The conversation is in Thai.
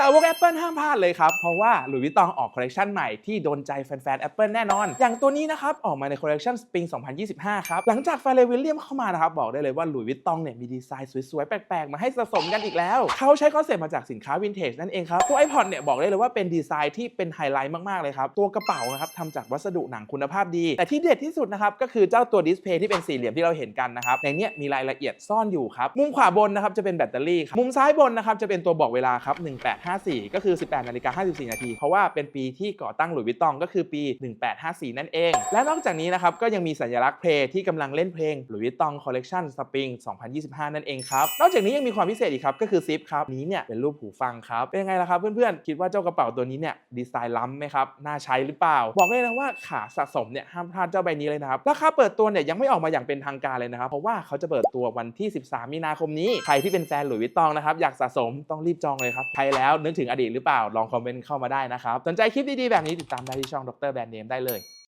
สาวก Apple ห้ามพลาดเลยครับ เพราะว่าหลุยส์วิตตองออกคอลเลคชันใหม่ที่โดนใจแฟนๆ Apple แน่นอน อย่างตัวนี้นะครับ ออกมาในคอลเลคชัน Spring 2025 ครับ หลังจากฟาเรวิลเลียมเข้ามานะครับ บอกได้เลยว่าหลุยส์วิตตองเนี่ยมีดีไซน์สวยๆ แปลกๆ มาให้สะสมกันอีกแล้ว เขาใช้คอนเซ็ปต์มาจากสินค้าวินเทจนั่นเองครับ ตัว iPod เนี่ยบอกได้เลยว่าเป็นดีไซน์ที่เป็นไฮไลท์มากๆเลยครับตัวกระเป๋านะครับทำจากวัสดุหนังคุณภาพดี แต่ที่เด็ดที่สุดนะครับก็คือเจ้าตัวดิสเพย์ที่เป็นสี่เหลี่ยมที่เราเห็นกันนะครับในนี้มีรายละเอียดซ่อนอยู่ครับมุมขวาบนนะครับจะเป็นแบตเตอรี่ครับมุมซ้ายบนนะครับจะเป็นตัวบอกเวลาครับ1854 ก็คือ 18นาฬิกา54 นาที เพราะว่าเป็นปีที่ก่อตั้งหลุยส์วิตตองก็คือปี 1854 นั่นเอง และนอกจากนี้นะครับก็ยังมีสัญลักษณ์เพลงที่กำลังเล่นเพลงหลุยส์วิตตองคอลเลกชันสปริง2025 นั่นเองครับ นอกจากนี้ยังมีความพิเศษอีกครับก็คือซิปครับนี้เนี่ยเป็นรูปหูฟังครับเป็นยังไงล่ะครับเพื่อนๆคิดว่าเจ้ากระเป๋าตัวนี้เนี่ยดีไซน์ล้ำไหมครับน่าใช้หรือเปล่า บอกเลยนะว่าขาสะสมเนี่ยห้ามพลาดเจ้าใบนี้เลยนะครับราคาเปิดตัวเนี่ยยังไม่ออกมาอย่างเป็นทางการเลยนะครับเพราะว่าเขาจะเปิดตัววันที่ 13 มีนาคมนี้ใครที่เป็นแฟนหลุยส์วิตตองนะครับอยากสะสมต้องรีบจองเลยครับใครแล้วนึกถึงอดีตหรือเปล่าลองคอมเมนต์เข้ามาได้นะครับสนใจคลิปดีๆแบบนี้ติดตามได้ที่ช่องดรแบรนด์เนมได้เลย